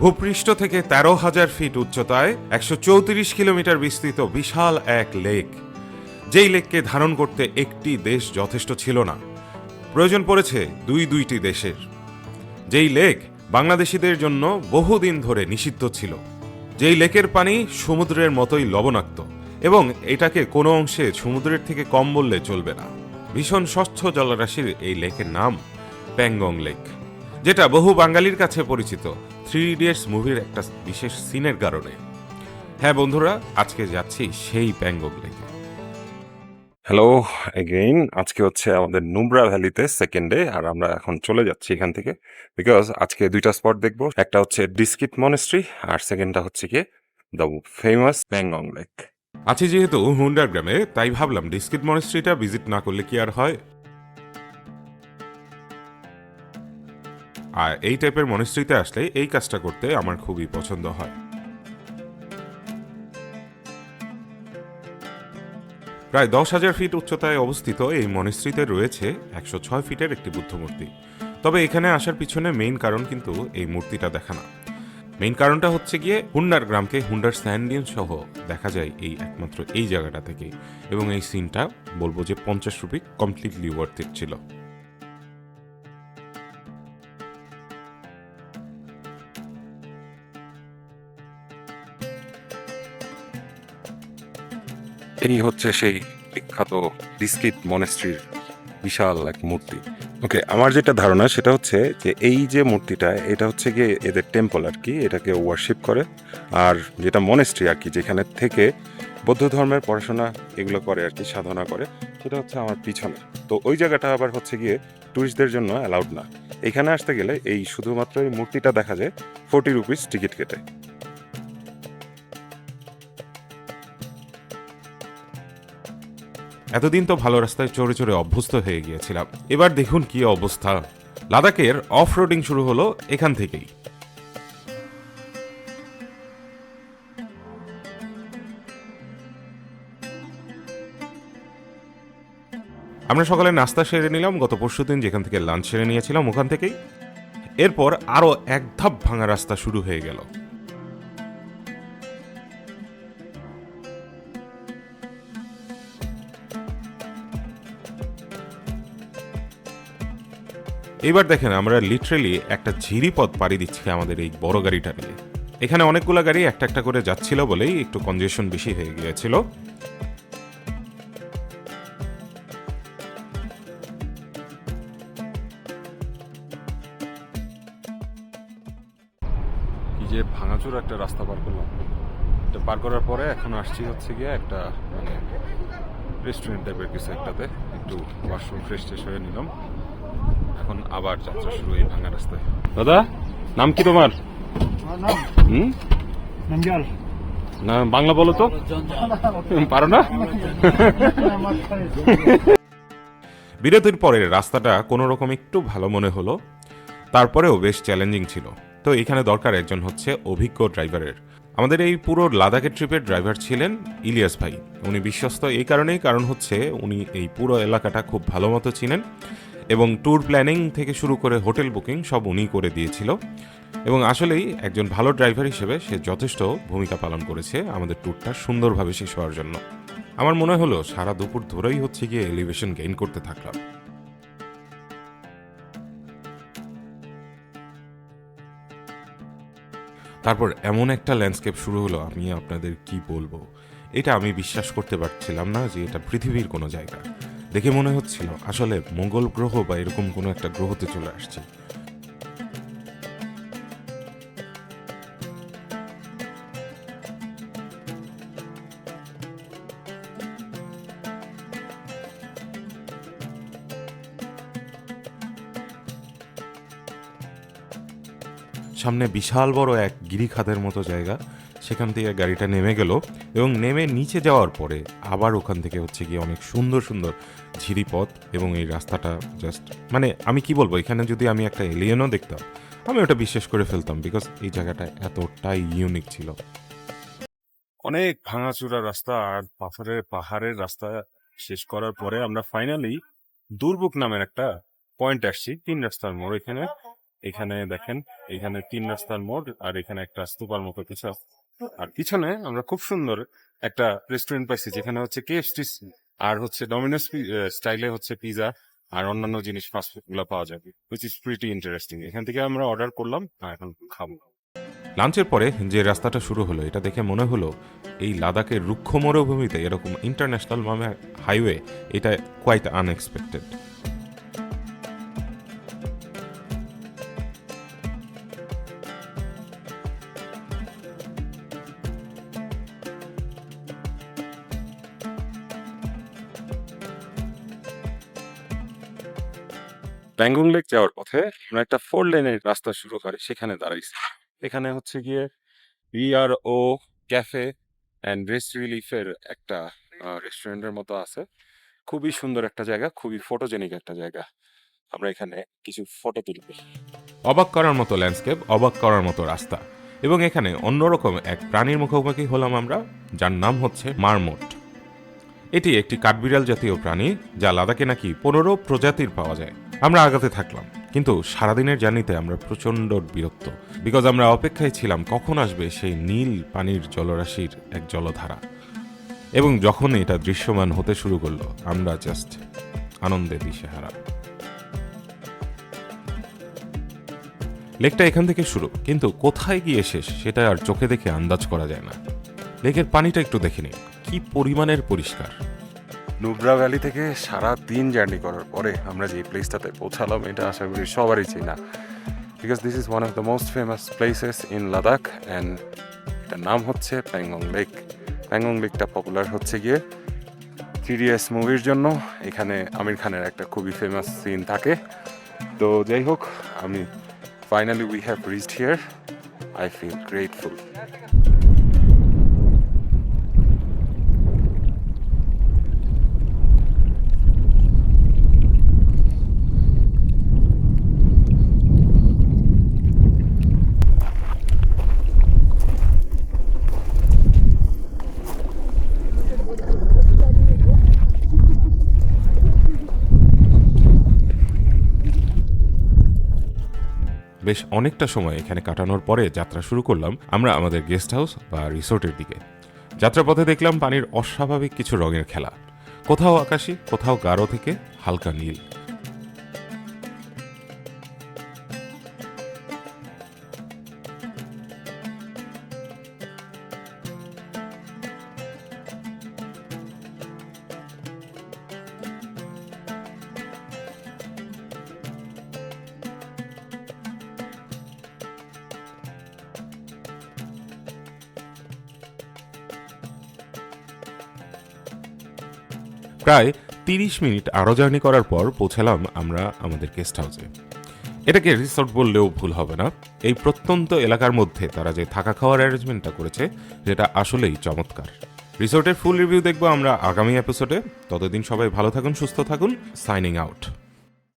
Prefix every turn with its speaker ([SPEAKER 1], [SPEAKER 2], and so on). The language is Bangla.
[SPEAKER 1] ভূপৃষ্ঠ থেকে তেরো হাজার ফিট উচ্চতায় একশো চৌত্রিশ কিলোমিটার বিস্তৃত বিশাল এক লেক। যেই লেককে ধারণ করতে একটি দেশ যথেষ্ট ছিল না। প্রয়োজন পড়েছে দুই দুইটি দেশের। যেই লেক বাংলাদেশিদের জন্য বহুদিন ধরে নিষিদ্ধ ছিল। যেই লেকের পানি সমুদ্রের মতোই লবণাক্ত এবং এটাকে কোনো অংশে সমুদ্রের থেকে কম বললে চলবে না। ভীষণ স্বচ্ছ জলরাশির এই লেকের নাম প্যাংগং লেক, যেটা বহু বাঙালির কাছে পরিচিত। থ্রি ইডিয়টস মুভির একটা বিশেষ সিনের কারণে। হ্যাঁ বন্ধুরা আজকে যাচ্ছি সেই প্যাংগং লেকে।
[SPEAKER 2] হ্যালো এগেইন আজকে হচ্ছে আমাদের নুব্রা ভ্যালিতে সেকেন্ড ডে আর আমরা এখন চলে যাচ্ছি এখান থেকে। বিকজ আজকে দুইটা স্পট দেখব একটা হচ্ছে ডিসকিট মনেস্ট্রি আর সেকেন্ডটা হচ্ছে কি দ্য ফেমাস প্যাংগং লেক
[SPEAKER 1] আছি যেহেতু হুন্ডার গ্রামে তাই ভাবলাম ডিসকিট মনেস্ট্রিটা ভিজিট না করলে কি আর হয়? আর এই টাইপের মনেস্ট্রিতে আসলে এই কাজটা করতে আমার খুবই পছন্দ হয়। প্রায় দশ হাজার ফিট উচ্চতায় অবস্থিত এই মনেস্ট্রিতে রয়েছে একশো ছয় ফিটের একটি বুদ্ধ মূর্তি। তবে এখানে আসার পিছনে মেইন কারণ কিন্তু এই মূর্তিটা দেখা না। মেইন কারণটা হচ্ছে গিয়ে হুন্ডার গ্রামকে হুন্ডার স্যান্ডিয়ন সহ দেখা যায় এই একমাত্র এই জায়গাটা থেকে। এবং এই সিনটা বলব যে পঞ্চাশ রুপি কমপ্লিটলি ওয়ার্থ ছিল।
[SPEAKER 2] এই হচ্ছে সেই বিখ্যাত ডিসকিট মনেস্ট্রির বিশাল এক মূর্তি। ওকে, আমার যেটা ধারণা সেটা হচ্ছে যে এই যে মূর্তিটা, এটা হচ্ছে গিয়ে এদের টেম্পল আর কি, এটাকে ওয়ার্শিপ করে। আর যেটা মনেস্ট্রি আর কি, যেখানে থেকে বৌদ্ধ ধর্মের পড়াশোনা এগুলো করে আর কি, সাধনা করে, সেটা হচ্ছে আমার পিছনে। তো ওই জায়গাটা আবার হচ্ছে গিয়ে ট্যুরিস্টদের জন্য অ্যালাউড না। এখানে আসতে গেলে এই শুধুমাত্র এই মূর্তিটা দেখা যায় ফোর্টি রুপিস টিকিট কেটে।
[SPEAKER 1] এতদিন তো ভালো রাস্তায় চড়ে চড়ে অভ্যস্ত হয়ে গিয়েছিলাম। এবার দেখুন কি অবস্থা। লাদাখের অফ রোডিং শুরু হলো এখান থেকেই। আমরা সকালে নাস্তা সেরে নিলাম, গত পরশু দিন যেখান থেকে লাঞ্চ সেরে নিয়েছিলাম ওখান থেকেই। এরপর আরও এক ধাপ ভাঙা রাস্তা শুরু হয়ে গেল। এবার দেখেন আমরা লিটারেলি একটা ঝিরিপথ পাড়ি দিচ্ছি আমাদের এই বড় গাড়িটা নিয়ে। এখানে অনেকগুলো গাড়ি একটা একটা করে যাচ্ছিল বলেই একটু কনজেশন বেশি হয়ে গিয়েছিল।
[SPEAKER 2] যে ভাঙাচুর একটা রাস্তা পার করলাম। এটা পার করার পরে এখন আসছি হচ্ছে গিয়ে একটা মানে রেস্টুরেন্ট টাইপের কিছু একটাতে। একটু ওয়াশরুম ফ্রেশ ট্রেশ হয়ে নিলাম। এখন আবার যাত্রা শুরু এই ভাঙা রাস্তায়। দাদা নাম কি তোমার? হুম? না বাংলা বলো তো। পারো না?
[SPEAKER 1] বিরতির পরে রাস্তাটা কোনো রকম একটু ভালো মনে হলো। তারপরেও বেশ চ্যালেঞ্জিং ছিল। তো এখানে দরকার একজন হচ্ছে অভিজ্ঞ ড্রাইভারের। আমাদের এই পুরো লাদাখের ট্রিপের ড্রাইভার ছিলেন ইলিয়াস ভাই। উনি বিশ্বস্ত এই কারণেই কারণ হচ্ছে উনি এই পুরো এলাকাটা খুব ভালো মতো চিনেন। এবং ট্যুর প্ল্যানিং থেকে শুরু করে হোটেল বুকিং সব উনি করে দিয়েছিল। এবং আসলেই একজন ভালো ড্রাইভার হিসেবে সে যথেষ্ট ভূমিকা পালন করেছে আমাদের ট্যুরটা সুন্দরভাবে শেষ হওয়ার জন্য। আমার মনে হলো সারা দুপুর ধরেই হচ্ছে গিয়ে এলিভেশন গেইন করতে থাকলাম। তারপর এমন একটা ল্যান্ডস্কেপ শুরু হলো, আমি আপনাদের কি বলব? এটা আমি বিশ্বাস করতে পারছিলাম না যে এটা পৃথিবীর কোনো জায়গা। দেখে মনে হচ্ছিল আসলে মঙ্গল গ্রহ বা এরকম কোনো একটা গ্রহতে চলে আসছে। সামনে বিশাল বড় এক গিরিখাদের মতো জায়গা। সেখান থেকে গাড়িটা নেমে গেল এবং নেমে নিচে যাওয়ার পরে আবার ওখান থেকে হচ্ছে গিয়ে অনেক সুন্দর সুন্দর ঝিরিপথ এবং এই রাস্তাটা জাস্ট মানে আমি কি বলব, এখানে যদি আমি একটা এলিয়েনও দেখতাম, আমি ওটা বিশ্বাস করে ফেলতাম বিকজ এই জায়গাটা এতটাই ইউনিক ছিল।
[SPEAKER 2] অনেক ভাঙাচুরা রাস্তা আর পাথরের পাহাড়ের রাস্তা শেষ করার পরে আমরা ফাইনালি দুর্বুক নামের একটা পয়েন্ট আসছি, তিন রাস্তার মোড় এখানে। এখানে দেখেন, এখানে তিন রাস্তার মোড় আর এখানে একটা স্তূপার মতো কিছু। আর পিছনে আমরা খুব সুন্দর একটা রেস্টুরেন্ট পাইছি, যেখানে হচ্ছে কেএফসি আর হচ্ছে ডমিনোস স্টাইলে হচ্ছে পিজা আর অন্যান্য জিনিস ফাস্টফুড পাওয়া যাবে উইচ ইজ প্রিটি ইন্টারেস্টিং এখান থেকে আমরা অর্ডার করলাম, আর এখন খাব।
[SPEAKER 1] লাঞ্চের পরে যে রাস্তাটা শুরু হলো, এটা দেখে মনে হলো এই লাদাখের রুক্ষ মরুভূমিতে এরকম ইন্টারন্যাশনাল মামে হাইওয়ে এটা কোয়াইট আনএক্সপেক্টেড
[SPEAKER 2] ব্যাঙ্গং লেক যাওয়ার পথে আমরা একটা ফোর লেনের রাস্তা শুরু করে, সেখানে দাঁড়াইছি। এখানে হচ্ছে গিয়ে ও ক্যাফে অ্যান্ড রেস্ট রিলিফের একটা রেস্টুরেন্টের মতো আছে। খুবই সুন্দর একটা জায়গা, খুবই ফটোজেনিক একটা জায়গা। আমরা এখানে কিছু ফটো তুলব
[SPEAKER 1] অবাক করার মতো ল্যান্ডস্কেপ অবাক করার মতো রাস্তা। এবং এখানে অন্যরকম এক প্রাণীর মুখোমুখি হলাম আমরা, যার নাম হচ্ছে মারমোট। এটি একটি কাঠবিড়াল জাতীয় প্রাণী, যা লাদাখে নাকি পনেরো প্রজাতির পাওয়া যায়। আমরা আগাতে থাকলাম। কিন্তু সারাদিনের জার্নিতে আমরা প্রচণ্ড বিরক্ত। বিকজ আমরা অপেক্ষায় ছিলাম কখন আসবে সেই নীল পানির জলরাশির এক জলধারা। এবং যখন এটা দৃশ্যমান হতে শুরু করল, আমরা জাস্ট আনন্দে দিশেহারা। লেকটা এখান থেকে শুরু, কিন্তু কোথায় গিয়ে শেষ, সেটা আর চোখে দেখে আন্দাজ করা যায় না। লেকের পানিটা একটু দেখে নিন কি পরিমাণের পরিষ্কার।
[SPEAKER 2] নুব্রা ভ্যালি থেকে সারা দিন জার্নি করার পরে আমরা যে প্লেসটাতে পৌঁছালাম, এটা আশা করি সবারই চেনা। Because this is one of the most famous places in Ladakh and এটার নাম হচ্ছে প্যাংগং লেক প্যাংগং লেকটা পপুলার হচ্ছে গিয়ে থ্রিডিএস মুভির জন্য। এখানে আমির খানের একটা খুবই ফেমাস সিন থাকে। তো যাই হোক, আমি finally we have reached here I feel grateful
[SPEAKER 1] বেশ অনেকটা সময় এখানে কাটানোর পরে যাত্রা শুরু করলাম আমরা আমাদের গেস্ট হাউস বা রিসোর্টের দিকে। যাত্রাপথে দেখলাম পানির অস্বাভাবিক কিছু রঙের খেলা। কোথাও আকাশি, কোথাও গাঢ় থেকে হালকা নীল। প্রায় তিরিশ মিনিট আরও জার্নি করার পর পৌঁছালাম আমরা আমাদের গেস্ট হাউসে। এটাকে রিসর্ট বললেও ভুল হবে না। এই প্রত্যন্ত এলাকার মধ্যে তারা যে থাকা খাওয়ার অ্যারেঞ্জমেন্টটা করেছে যেটা আসলেই চমৎকার। রিসোর্টের ফুল রিভিউ দেখব আমরা আগামী এপিসোডে ততদিন সবাই ভালো থাকুন, সুস্থ থাকুন। Signing out